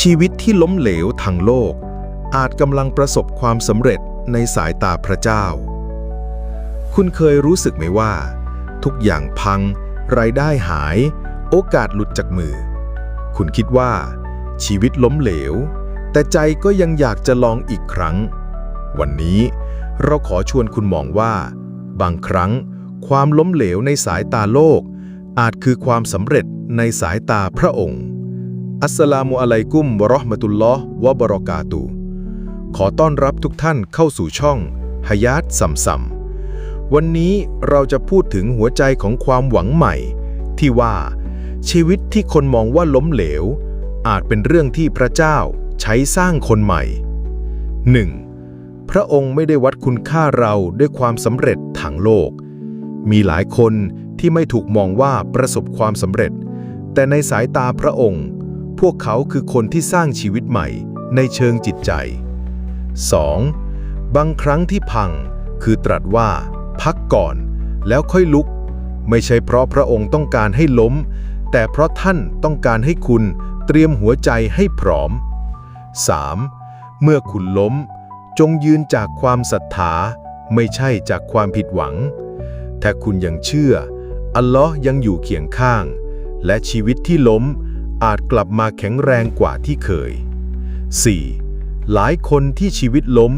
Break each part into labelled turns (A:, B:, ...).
A: ชีวิตที่ล้มเหลวทางโลก อาจกำลังประสบความสำเร็จในสายตาพระเจ้า คุณเคยรู้สึกไหมว่า ทุกอย่างพัง รายได้หาย โอกาสหลุดจากมือ คุณคิดว่า ชีวิตล้มเหลว แต่ใจก็ยังอยากจะลองอีกครั้ง วันนี้เราขอชวนคุณมองว่า บางครั้ง ความล้มเหลวในสายตาโลก อาจคือความสำเร็จในสายตาพระองค์ อัสสลามุอะลัยกุมวะราะห์มะตุลลอฮ์วะบะเราะกาตุขอต้อนรับทุกท่านเข้าสู่ช่องฮยาตสัมสัมวันนี้เราจะพูดถึงหัวใจของความหวังใหม่ ที่ว่า ชีวิตที่คนมองว่าล้มเหลว อาจเป็นเรื่องที่พระเจ้าใช้สร้างคนใหม่ 1. พระองค์ไม่ได้วัดคุณค่าเราด้วยความสำเร็จทางโลก มีหลายคนที่ไม่ถูกมองว่าประสบความสำเร็จ แต่ในสายตาพระองค์ พวกเขาคือคนที่สร้างชีวิตใหม่ในเชิงจิตใจ 2. บางครั้งที่พังคือตรัสว่า พักก่อนแล้วค่อยลุก ไม่ใช่เพราะพระองค์ต้องการให้ล้ม แต่เพราะท่านต้องการให้คุณเตรียมหัวใจให้พร้อม 3. เมื่อคุณล้ม จงยืนจากความศรัทธาไม่ใช่จากความผิดหวังถ้าคุณยังเชื่อ อัลลอฮ์ยังอยู่เคียงข้าง และชีวิตที่ล้ม อาจกลับมาแข็งแรงกว่าที่เคย 4. หลายคนที่ชีวิตล้ม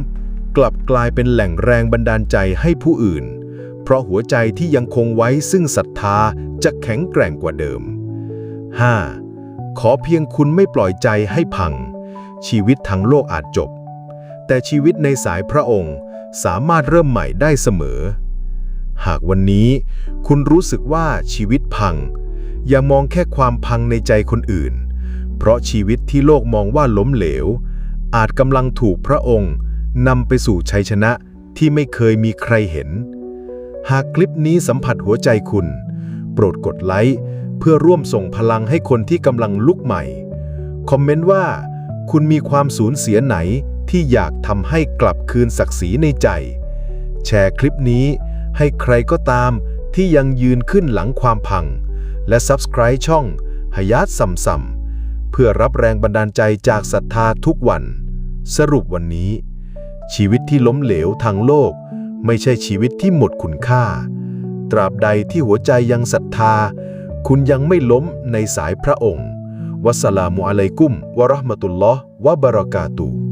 A: กลับกลายเป็นแหล่งแรงบันดาลใจให้ผู้อื่น เพราะหัวใจที่ยังคงไว้ซึ่งศรัทธาจะแข็งแกร่งกว่าเดิม 5. ขอเพียงคุณไม่ปล่อยใจให้พัง ชีวิตทั้งโลกอาจจบ แต่ชีวิตในสายพระองค์สามารถเริ่มใหม่ได้เสมอ หากวันนี้คุณรู้สึกว่าชีวิตพัง อย่ามองแค่ความพังในใจคนอื่น เพราะชีวิตที่โลกมองว่าล้มเหลว อาจกำลังถูกพระองค์นำไปสู่ชัยชนะที่ไม่เคยมีใครเห็น หากคลิปนี้สัมผัสหัวใจคุณ โปรดกดไลค์เพื่อร่วมส่งพลังให้คนที่กำลังลุกใหม่ คอมเมนต์ว่า คุณมีความสูญเสียไหนที่อยากทำให้กลับคืนศักดิ์ศรีในใจ แชร์คลิปนี้ให้ใครก็ตามที่ยังยืนขึ้นหลังความพัง และ Subscribe ช่องหยาตสัมสัมเพื่อรับแรงบันดาลใจจากศรัทธาทุกวัน สรุปวันนี้ ชีวิตที่ล้มเหลวทางโลก ไม่ใช่ชีวิตที่หมดคุณค่า ตราบใดที่หัวใจยังศรัทธา คุณยังไม่ล้มในสายพระองค์ วัสสลามุอะลัยกุม วะราะห์มะตุลลอฮ์วะบะเราะกาตุฮ์